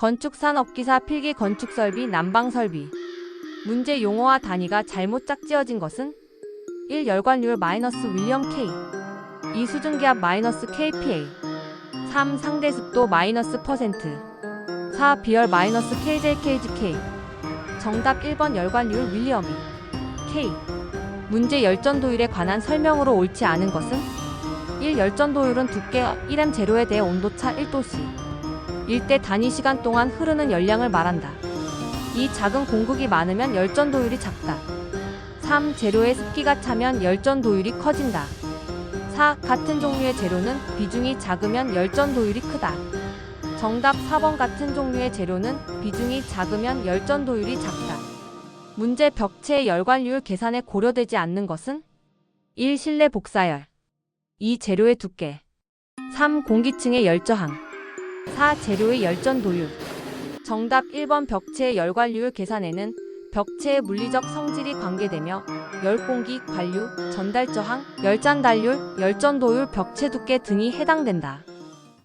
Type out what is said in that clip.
건축산업기사 필기 건축설비 난방설비 문제 용어와 단위가 잘못 짝지어진 것은 1. 열관율 마이너스 윌리엄 K 2. 수증기압 마이너스 KPA 3. 상대습도 마이너스 퍼센트 4. 비열 마이너스 KJKGK 정답 1번 열관율 윌리엄이 K 문제 열전도율에 관한 설명으로 옳지 않은 것은 1. 열전도율은 두께 1m 제로에 대해 온도차 1도씨 일대 단위 시간 동안 흐르는 열량을 말한다. 2. 작은 공극이 많으면 열전 도율이 작다. 3. 재료에 습기가 차면 열전 도율이 커진다. 4. 같은 종류의 재료는 비중이 작으면 열전 도율이 크다. 정답 4번 같은 종류의 재료는 비중이 작으면 열전 도율이 작다. 문제 벽체의 열관율 계산에 고려되지 않는 것은 1. 실내 복사열 2. 재료의 두께 3. 공기층의 열저항 4. 재료의 열전 도율. 정답 1번 벽체의 열관률 계산에는 벽체의 물리적 성질이 관계되며 열공기, 관류, 전달 저항, 열잔달률, 열전 도율, 벽체 두께 등이 해당된다.